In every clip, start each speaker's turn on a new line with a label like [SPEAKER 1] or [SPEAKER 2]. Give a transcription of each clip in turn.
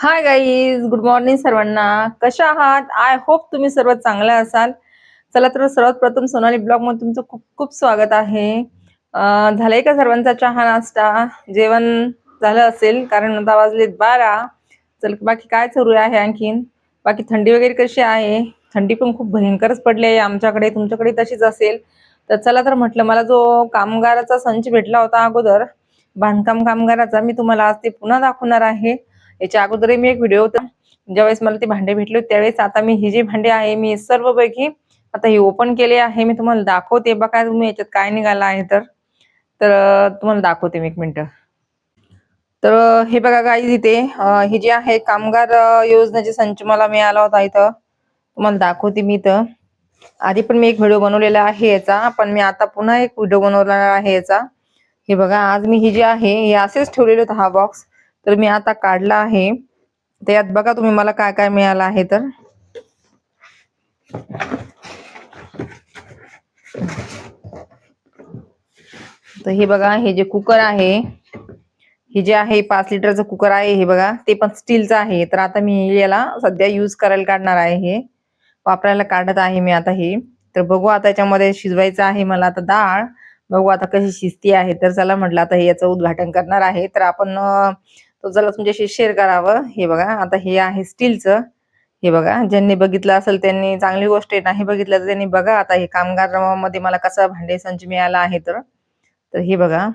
[SPEAKER 1] Hi guys good morning सर्वांना. कशा आहात? आय होप तुम्ही सर्व चांगले असाल. चला तर सर्वात प्रथम सोनाली ब्लॉगमध्ये तुमचं खूप खूप स्वागत आहे. झालंय का सर्वांचा चहा नाश्ता? जेवण झालं असेल कारण आता वाजलेत बारा. चल बाकी काय सुरू आहे आणखीन? बाकी थंडी वगैरे कशी आहे? थंडी पण खूप भयंकरच पडली आहे आमच्याकडे तुमच्याकडे तशीच असेल. तर चला तर म्हटलं मला जो कामगाराचा संच भेटला होता अगोदर बांधकाम कामगाराचा मी तुम्हाला आज ते पुन्हा दाखवणार आहे. याच्या अगोदरही मी एक व्हिडिओ होता. ज्यावेळेस मला ती भांडे भेटले त्यावेळेस आता मी ही जी भांडे आहे मी सर्वपैकी आता हे ओपन केले आहे. मी तुम्हाला दाखवते. बघा तुम्ही याच्यात काय निघालं आहे तर. तर तुम्हाला दाखवते मी एक मिनिट. तर हे बघा काही इथे हे जे आहे कामगार योजनेचे संच मला मिळाला होता इथं. तुम्हाला दाखवते मी इथं. आधी पण मी एक व्हिडिओ बनवलेला आहे याचा पण मी आता पुन्हा एक व्हिडिओ बनवलेला आहे याचा. हे बघा आज मी हे जे आहे हे असेच ठेवलेले होते हा बॉक्स तर मी आता काढला आहे. त्यात बघा तुम्ही मला काय काय मिळालं आहे तर. तर हे बघा हे जे कुकर आहे हे जे आहे पाच लिटरचं कुकर आहे हे बघा ते पण स्टीलचं आहे. तर आता मी याला सध्या यूज करायला काढणार आहे हे. वापरायला काढत आहे मी आता हे. तर बघू आता याच्यामध्ये शिजवायचं आहे मला आता डाळ. बघू आता कशी शिजती आहे. तर चला म्हटलं आता हे याचं उद्घाटन करणार आहे. तर आपण तो चला तुमच्याशी शेअर करावं. हे बघा आता हे आहे स्टीलचं हे बघा ज्यांनी बघितलं असेल त्यांनी चांगली गोष्ट आहे नाही बघितलं तर त्यांनी बघा आता हे कामगारमध्ये मला कसा भांडे संच मिळाला आहे तर. तर हे बघा.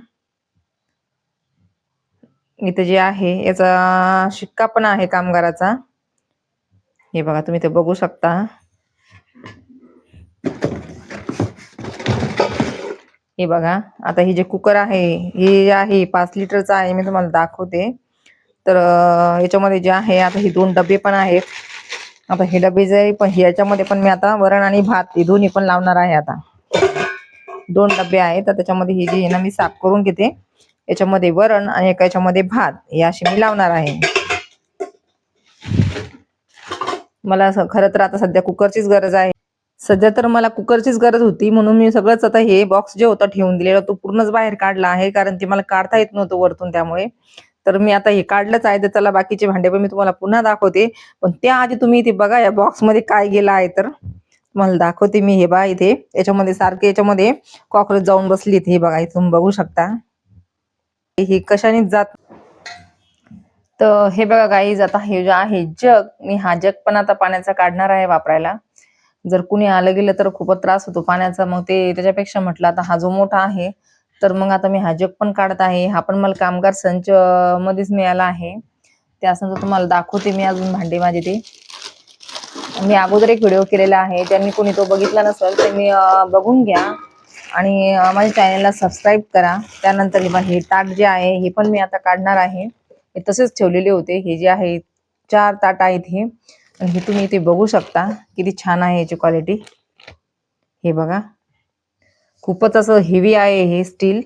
[SPEAKER 1] इथं जे आहे याचा शिक्का पण आहे कामगाराचा. हे बघा तुम्ही ते बघू शकता. हे बघा आता हे जे कुकर आहे हे आहे पाच लिटरचं आहे मी तुम्हाला दाखवते. तर याच्यामध्ये जे आहे आता हे दोन डबे पण आहेत. आता हे डबे जे पण याच्यामध्ये पण मी आता वरण आणि भात हे दोन्ही पण लावणार आहे आता. दोन डबे आहेत तर त्याच्यामध्ये हे जे ना मी साफ करून घेते. याच्यामध्ये वरण आणि एका याच्यामध्ये भात हे अशी मी लावणार आहे. मला खरं तर आता सध्या कुकरचीच गरज आहे. सध्या तर मला कुकरचीच गरज होती म्हणून मी सगळंच आता हे बॉक्स जे होता ठेवून दिलेला तो पूर्णच बाहेर काढला आहे कारण ते मला काढता येत नव्हतं वरतून त्यामुळे. तर मी आता हे काढलंच आहे तर चला बाकीचे भांडे पण मी तुम्हाला पुन्हा दाखवते. पण त्याआधी तुम्ही इथे बघा या बॉक्समध्ये काय गेलं आहे तर. तुम्हाला दाखवते मी हे बा इथे. याच्यामध्ये सारखे याच्यामध्ये कॉक्रोच जाऊन बसलीत हे बघा इथे तुम्ही बघू शकता. हे कशानेच जात तर हे बघा गाईज आता हे जे आहे जग मी हा जग पण आता पाण्याचा काढणार आहे वापरायला. जर कुणी आलं गेलं तर खूपच त्रास होतो पाण्याचा. मग ते त्याच्यापेक्षा म्हटलं आता हा जो मोठा आहे तर मग आता मी हा जग पण काढत आहे. हा पण मला कामगार संच मध्येच मिळाला आहे. त्या संच तुम्हाला दाखवते मी अजून भांडे माझे ते मी अगोदर एक व्हिडिओ केलेला आहे. ज्यांनी कोणी तो बघितला नसेल त्यांनी मी बघून घ्या. आणि माझ्या चॅनलला सबस्क्राईब करा. त्यानंतर हे हे ताट जे आहे हे पण मी आता काढणार आहे. हे तसेच ठेवलेले होते. हे जे आहे चार ताट आहेत हे. आणि हे तुम्ही इथे बघू शकता. किती छान आहे याची क्वालिटी. हे बघा. खूपच असं हेवी आहे हे स्टील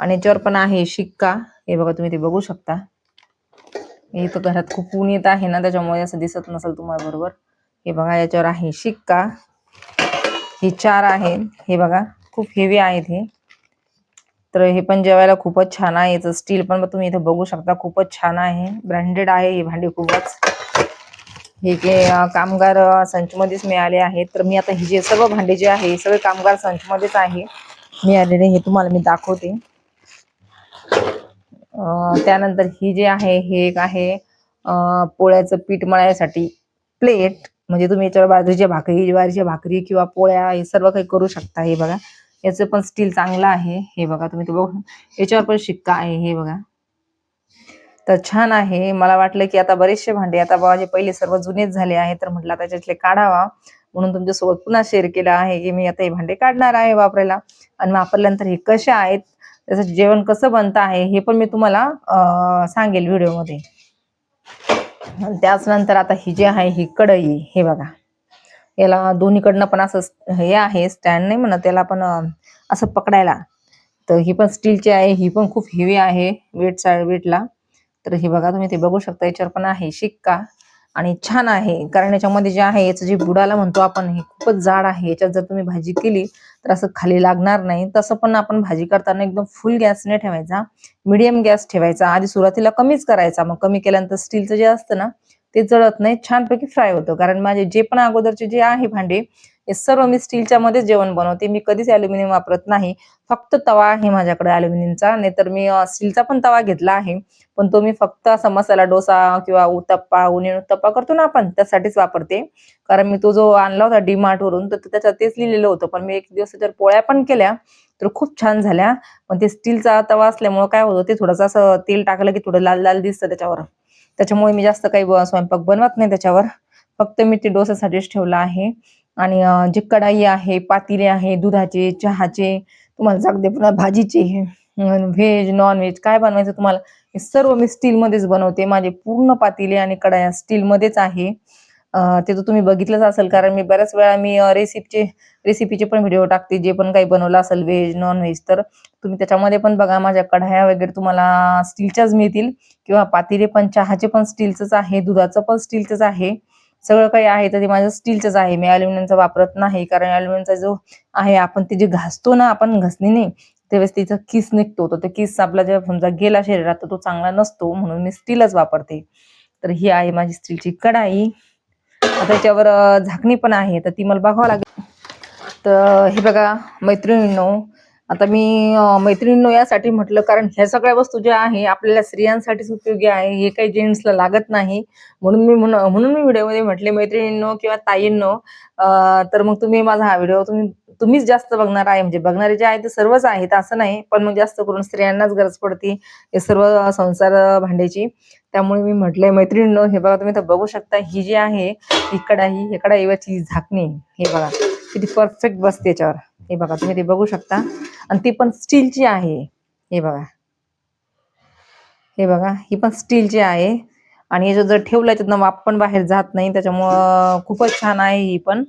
[SPEAKER 1] आणि याच्यावर पण आहे शिक्का. हे बघा तुम्ही ते बघू शकता. हे तर घरात खूप ऊन येत आहे ना त्याच्यामुळे असं दिसत नसेल तुम्हाला बरोबर. हे बघा याच्यावर आहे शिक्का. हे चार आहे. हे बघा खूप हेवी आहेत हे. तर हे पण जेवायला खूपच छान आहे. याचं स्टील पण तुम्ही इथे बघू शकता खूपच छान आहे. ब्रँडेड आहे हे भांडी खूपच. हे जे कामगार संचमध्येच मिळाले आहेत तर मी आता हे जे सर्व भांडे जे आहे हे सगळे कामगार संचमध्येच आहे मिळालेले हे तुम्हाला मी दाखवते. त्यानंतर ही जे आहे हे एक आहे पोळ्याचं पीठ मळायसाठी प्लेट म्हणजे तुम्ही याच्यावर बाजरीच्या भाकरी ज्वारीच्या भाकरी किंवा पोळ्या हे सर्व काही करू शकता हे बघा. याचं पण स्टील चांगलं आहे हे बघा तुम्ही तो बघू याच्यावर पण शिक्का आहे हे बघा. तर छान आहे. मला वाटलं की आता बरेचसे भांडे आता बाबाचे पहिले सर्व जुनेच झाले आहे तर म्हटलं आता त्याच्यातले काढावा. म्हणून तुमच्यासोबत पुन्हा शेअर केला आहे की मी आता हे भांडे काढणार आहे वापरायला आणि वापरल्यानंतर हे कसे आहेत त्याचं जेवण कसं बनतं आहे हे पण मी तुम्हाला सांगेल व्हिडिओमध्ये. त्याच नंतर आता ही जी आहे ही कढई हे बघा. याला दोन्हीकडनं पण असं हे आहे स्टँड नाही म्हणत त्याला पण असं पकडायला. तर ही पण स्टीलची आहे ही पण खूप हेवी आहे वेट साईड वेटला तर हे बघा तुम्ही ते बघू शकता याच्यावर पण आहे. शिक्का आणि छान आहे. कारण याच्यामध्ये जे आहे याचं जे बुडाला म्हणतो आपण हे खूपच जाड आहे. याच्यात जर तुम्ही भाजी केली तर असं खाली लागणार नाही. तसं पण आपण भाजी करताना एकदम फुल गॅस नाही ठेवायचा. मिडियम गॅस ठेवायचा. आधी सुरुवातीला कमीच करायचा. मग कमी केल्यानंतर स्टीलचं जे असतं ना ते जळत नाही. छानपैकी फ्राय होतं. कारण माझे जे पण अगोदरचे जे आहे भांडे हे सर्व मी स्टीलच्या मध्येच जेवण बनवते. मी कधीच अॅल्युमिनियम वापरत नाही. फक्त तवा आहे माझ्याकडे अल्युमिनियमचा नाहीतर मी स्टीलचा पण तवा घेतला आहे. पण तो मी फक्त असा मसाला डोसा किंवा उत्तप्पा उन्हे उत्तप्पा करतो ना आपण त्यासाठीच वापरते. कारण मी तो जो आणला होता डी मार्ट वरून तर त्याच्यात तेच लिहिलेलं होतं. पण मी एक दिवस त्याच्यावर पोळ्या पण केल्या तर खूप छान झाल्या. पण ते स्टीलचा तवा असल्यामुळं काय होतं ते थोडंसं असं तेल टाकलं की थोडं लाल लाल दिसतं त्याच्यावर. त्याच्यामुळे मी जास्त काही स्वयंपाक बनवत नाही त्याच्यावर. फक्त मी ते डोसासाठीच ठेवलं आहे. आणि जे कढाई आहे पातिले आहे दुधाचे चहाचे तुम्हाला जागदे पुन्हा भाजीचे व्हेज नॉन व्हेज काय बनवायचं तुम्हाला हे सर्व मी स्टीलमध्येच बनवते. माझे पूर्ण पातिले आणि कढाया स्टीलमध्येच आहे. ते तर तुम्ही बघितलंच असेल कारण मी बऱ्याच वेळा मी रेसिपीचे रेसिपीचे पण व्हिडिओ टाकते जे पण काही बनवलं असेल व्हेज नॉन व्हेज तर तुम्ही त्याच्यामध्ये पण बघा माझ्या कढाया वगैरे तुम्हाला स्टीलच्याच मिळतील किंवा पातिले पण चहाचे पण स्टीलचंच आहे दुधाचं पण स्टीलचंच आहे. सगळं काही आहे तर ते माझं स्टीलचंच आहे. मी अल्युमिनियमचा वापरत नाही कारण अल्युमिनियमचा जो आहे आपण ते जे घासतो ना आपण घसणीने त्यावेळेस तिचा किस निघतो. तर ते किस आपला जेव्हा समजा गेला शरीरात तर तो चांगला नसतो म्हणून मी स्टीलच वापरते. तर ही आहे माझी स्टीलची कढाई. त्याच्यावर झाकणी पण आहे तर ती मला बघावं लागेल. तर हे बघा मैत्रिणींनो आता मी मैत्रिणींनो यासाठी म्हटलं कारण ह्या सगळ्या वस्तू ज्या आहे आपल्याला स्त्रियांसाठीच उपयोगी आहे हे काही जेंट्सला लागत नाही. म्हणून मी म्हणून मी व्हिडिओमध्ये म्हटले मैत्रिणींनो किंवा ताईंनो तर मग तुम्ही माझा हा व्हिडिओ तुम्ही तुम्हीच जास्त बघणार आहे. म्हणजे बघणारे जे आहे ते सर्वच आहेत असं नाही. पण मग जास्त करून स्त्रियांनाच गरज पडते हे सर्व संसार भांड्याची. त्यामुळे मी म्हटलंय मैत्रिणींनो हे बघा तुम्ही तर बघू शकता ही जी आहे ही कढाई हे कढाईवरची झाकणी हे बघा किती परफेक्ट बसते याच्यावर. हे बघा तुम्ही ते बघू शकता. आणि ती पण स्टीलची आहे. हे बघा. हे बघा ही पण स्टीलची आहे. आणि याच्या जर ठेवलं त्यातनं वाप पण बाहेर जात नाही त्याच्यामुळं खूपच छान आहे ही पण.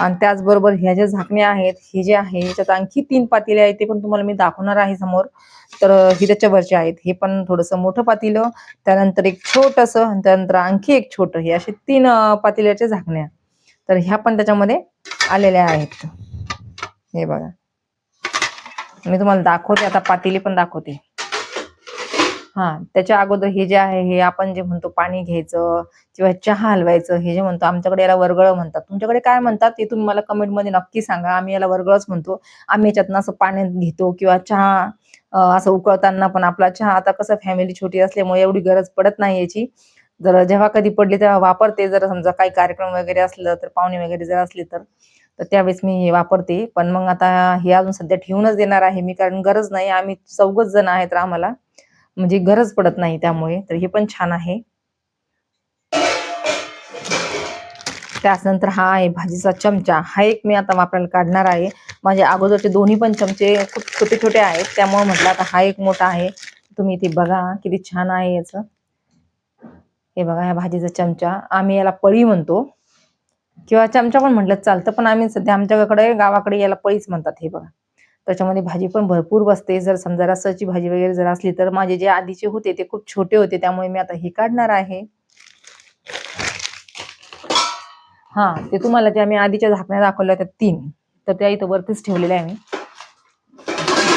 [SPEAKER 1] आणि त्याचबरोबर ह्या ज्या झाकण्या आहेत ही जे आहे याच्यात आणखी तीन पातेले आहेत ते पण तुम्हाला मी दाखवणार आहे समोर. तर ही त्याच्यावरचे आहेत. हे पण थोडंसं मोठं पातेलं. त्यानंतर एक छोटंसं त्यानंतर आणखी एक छोटं. हे असे तीन पातेल्याच्या झाकण्या. तर ह्या पण त्याच्यामध्ये आलेल्या आहेत. हे बघा. मी तुम्हाला दाखवते आता पातेली पण दाखवते. हा त्याच्या अगोदर हे जे आहे हे आपण जे म्हणतो पाणी घ्यायचं किंवा चहा हलवायचं हे जे म्हणतो आमच्याकडे याला वर्गळ म्हणतात. तुमच्याकडे काय म्हणतात ते तुम्ही मला कमेंटमध्ये नक्की सांगा. आम्ही याला वर्गळच म्हणतो. आम्ही याच्यातनं असं पाण्यात घेतो किंवा चहा असं उकळताना पण आपला चहा आता कसं फॅमिली छोटी असल्यामुळे एवढी गरज पडत नाही याची. जर जेव्हा कधी पडली तेव्हा वापरते. जर समजा काही कार्यक्रम वगैरे असलं तर पाहुणे वगैरे जर असले तर. तर त्यावेळेस मी हे वापरते. पण मग आता हे अजून सध्या ठेवूनच देणार आहे मी कारण गरज नाही. आम्ही चौघच जण आहेत तर आम्हाला. म्हणजे गरज पडत नाही त्यामुळे. तर हे पण छान आहे. त्यानंतर हा आहे भाजीचा चमचा. हा एक मी आता वापरायला काढणार आहे. माझे अगोदरचे दोन्ही पण चमचे खूप छोटे छोटे आहेत. त्यामुळे म्हटलं आता हा एक मोठा आहे. तुम्ही इथे बघा किती छान आहे याचं. हे बघा ह्या भाजीचा चमचा. आम्ही याला पळी म्हणतो. किंवा चमचा पण म्हटलं चालतं पण आम्ही सध्या आमच्याकडे गावाकडे याला पळीच म्हणतात हे बघा. त्याच्यामध्ये भाजी पण भरपूर बसते. जर समजा रसाची भाजी वगैरे जर असली तर माझे जे आधीचे होते ते खूप छोटे होते त्यामुळे मी आता हे काढणार आहे. हा ते तुम्हाला ज्या मी आधीच्या झाकण्या दाखवल्या होत्या तीन तर त्या इथं वरतीच ठेवलेल्या आहे मी.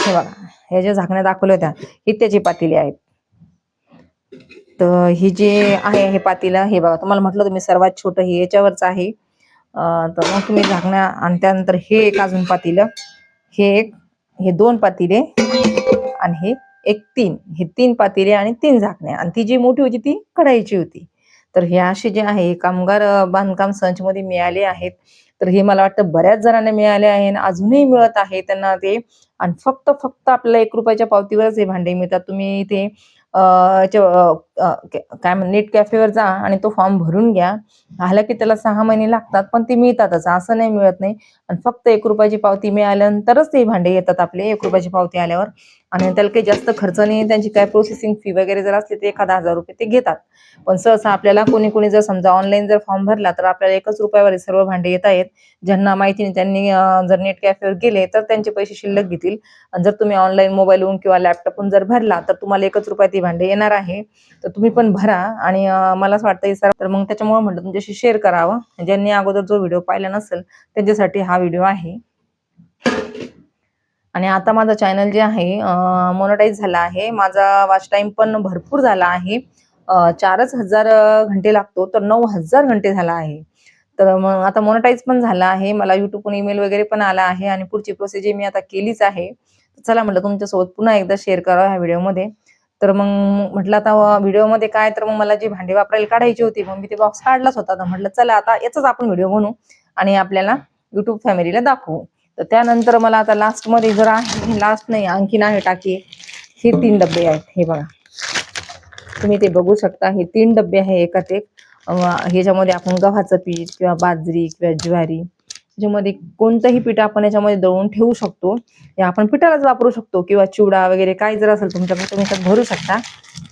[SPEAKER 1] हे बघा ह्या ज्या झाकण्या दाखवल्या होत्या हे त्याचे पातेले आहेत. तर ही जे आहे हे पातेलं हे बघा तुम्हाला म्हटलं तुम्ही सर्वात छोटं हे याच्यावरच आहे. तर मग तुम्ही झाकण्या आणि त्यानंतर हे एक अजून पातेलं. हे एक हे दोन पातेले आणि हे एक तीन. हे तीन पातेले आणि तीन झाकण्या. आणि ती जी मोठी होती ती कढाईची होती. तर हे असे जे आहे कामगार बांधकाम संचमध्ये मिळाले आहेत. तर हे मला वाटतं बऱ्याच जणांना मिळाले आहे आणि अजूनही मिळत आहे त्यांना ते. आणि फक्त फक्त आपल्याला एक रुपयाच्या पावतीवरच हे भांडे मिळतात. तुम्ही इथे अं, काय म्हण नेट कॅफेवर जा आणि तो फॉर्म भरून घ्या. झालं की त्याला सहा महिने लागतात पण ते मिळतातच असं नाही मिळत नाही. आणि फक्त एक रुपयाची पावती मिळाल्यानंतरच ते भांडे येतात आपले एक रुपयाची पावती आल्यावर. आणि त्याला काही जास्त खर्च नाही त्यांची काय प्रोसेसिंग फी वगैरे जर असली तर एखादा हजार रुपये ते घेतात. पण सहसा आपल्याला कोणी कोणी जर समजा ऑनलाईन जर फॉर्म भरला तर आपल्याला एकच रुपयावर सर्व भांडे येत आहेत. ज्यांना माहिती नाही त्यांनी जर नेट कॅफेवर गेले तर त्यांचे पैसे शिल्लक घेतील. आणि जर तुम्ही ऑनलाईन मोबाईलवरून किंवा लॅपटॉपवरून जर भरला तर तुम्हाला एकच रुपयात ती भांडे येणार आहे. तर तुम्ही पण भरा. आणि मला असं वाटतं सर तर मग त्याच्यामुळे म्हटलं तुमच्याशी शेअर करावं. ज्यांनी अगोदर जो व्हिडिओ पाहिला नसेल त्यांच्यासाठी हा व्हिडिओ आहे. आणि आता माझा चॅनल जे आहे मोनोटाईज झाला आहे. माझा वॉच टाईम पण भरपूर झाला आहे. चारच हजार घंटे लागतो तर नऊ हजार घंटे झाला आहे. तर मग आता मोनोटाईज पण झाला आहे. मला युट्यूबहून ईमेल वगैरे पण आला आहे. आणि पुढची प्रोसेस मी आता केलीच आहे चला म्हटलं तुमच्यासोबत पुन्हा एकदा शेअर करावं ह्या व्हिडिओमध्ये तर मग म्हटलं आता व्हिडिओमध्ये काय तर मग मला जी भांडी वापरायला काढायची होती मग मी ते बॉक्स काढलाच होता. तर म्हटलं चला आता याचाच आपण व्हिडिओ बनवू आणि आपल्याला युट्यूब फॅमिलीला दाखवू. तर त्यानंतर मला आता लास्टमध्ये जर आहे लास्ट नाही आणखीन आहे टाकी. हे तीन डबे आहेत हे बघा. तुम्ही ते बघू शकता हे तीन डबे आहे एकात एक. ह्याच्यामध्ये आपण गव्हाचं पीठ किंवा बाजरी किंवा ज्वारी. त्याच्यामध्ये कोणतंही पीठ आपण याच्यामध्ये दळून ठेवू शकतो. या आपण पिठालाच वापरू शकतो किंवा चिवडा वगैरे काय जर असेल तुमच्याकडे तुम्ही त्यात भरू शकता.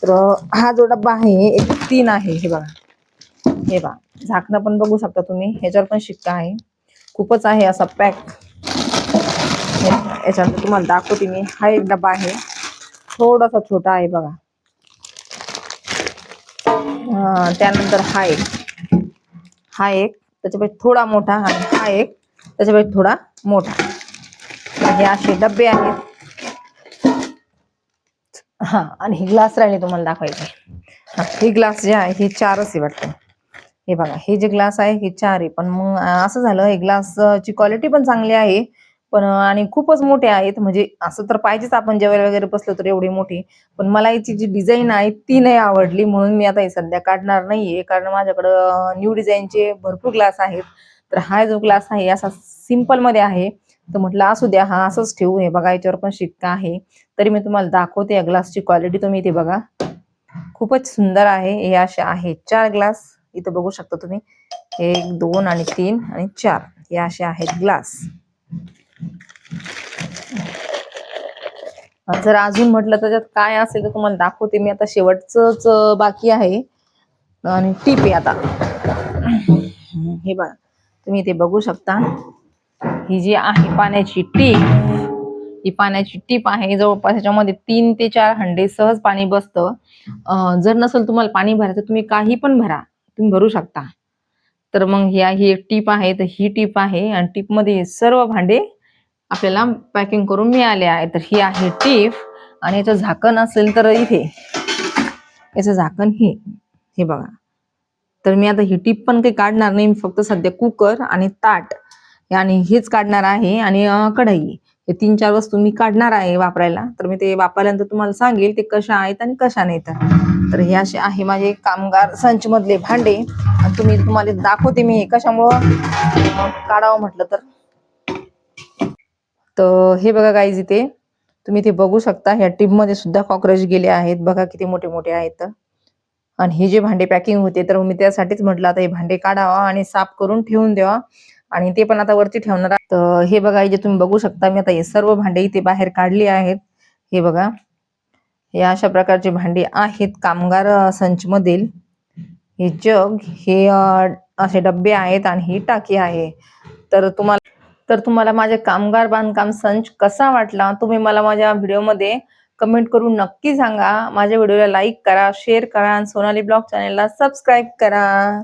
[SPEAKER 1] तर हा जो डब्बा आहे एक तीन आहे हे बघा. हे बघा. झाकणं पण बघू शकता तुम्ही. ह्याच्यावर पण शिक्का आहे. खूपच आहे असा पॅक. याच्यानंतर तुम्हाला दाखवते मी. हा एक डबा आहे. थोडासा छोटा आहे बघा. त्यानंतर हा एक. हा एक. त्याच्यापेक्षा थोडा मोठा आणि हा एक. त्याच्यापेक्षा थोडा मोठा. हे असे डबे आहेत. हा आणि हे ग्लास राहिले तुम्हाला दाखवायचे. हा हे ग्लास जे आहे हे चारच आहे वाटतं. हे बघा हे जे ग्लास आहे हे चार आहे पण मग असं झालं हे ग्लास ची क्वालिटी पण चांगली आहे. पण आणि खूपच मोठे आहेत. म्हणजे असं तर पाहिजेच आपण जेवायला वगैरे बसलो तर एवढी मोठी. पण मला याची जी डिझाईन आहे ती नाही आवडली. म्हणून मी आता हे सध्या काढणार नाहीये. कारण माझ्याकडं न्यू डिझाईनचे भरपूर ग्लास आहेत. तर हा जो ग्लास आहे असा सिम्पलमध्ये आहे. तर म्हटलं असू द्या हा असंच ठेवू. हे बघा याच्यावर पण शिक्का आहे. तरी मी तुम्हाला दाखवते या ग्लासची क्वालिटी तुम्ही इथे बघा. खूपच सुंदर आहे. हे असे आहे चार ग्लास इथं बघू शकता तुम्ही. एक दोन आणि तीन आणि चार. हे असे आहेत ग्लास जर अजून म्हटलं तर त्याच्यात काय असेल तर तुम्हाला दाखवते. मी आता शेवटच बाकी आहे. आणि टीप आहे आता. हे बघा तुम्ही ते बघू शकता. ही जी आहे पाण्याची टीप ही पाण्याची टीप आहे. जवळपास याच्यामध्ये तीन ते चार हंडे सहज पाणी बसतं. जर नसेल तुम्हाला पाणी भरायचं तुम्ही काही पण भरा. तुम्ही भरू शकता. तर मग ह्या ही एक टीप आहे. तर ही टीप आहे. आणि टीपमध्ये सर्व भांडे आपल्याला पॅकिंग करून मिळाले आहे. तर ही आहे टीप आणि याचं झाकण असेल तर इथे. याचं झाकण हे. हे बघा. तर मी आता ही टीप पण काही काढणार नाही. फक्त सध्या कुकर आणि ताट आणि हेच काढणार आहे. आणि कढई. हे तीन चार वस्तू मी काढणार आहे वापरायला. तर मी ते वापरल्यानंतर तुम्हाला सांगेल ते कशा आहेत आणि कशा नाही तर तर हे असे आहे माझे कामगार संच मधले भांडे. आणि तुम्ही तुम्हाला दाखवते मी हे कशामुळं. काढावं म्हटलं तर. तर हे बघा गाईज इथे. तुम्ही ते बघू शकता ह्या टीपमध्ये सुद्धा कॉक्रोच गेले आहेत. बघा किती मोठे मोठे आहेत. आणि हे जे भांडे पॅकिंग होते तर मी त्यासाठीच म्हटलं आता हे भांडे काढावा आणि साफ करून ठेवून द्यावा. आणि ते पण आता वरती ठेवणार तर हे बघा जे तुम्ही बघू शकता मी आता हे सर्व भांडे इथे बाहेर काढली आहेत. हे बघा. हे अशा प्रकारचे भांडे आहेत कामगार संच मधील हे जग हे असे डब्बे आहेत आणि ही टाकी आहे. तर तुम्हाला तर तुम्हाला माझे कामगार बांधकाम संच कसा वाटला तुम्ही मला माझ्या व्हिडिओमध्ये कमेंट करून नक्की सांगा. माझ्या व्हिडिओला लाईक करा शेअर करा आणि सोनाली ब्लॉग चॅनलला सबस्क्राईब करा.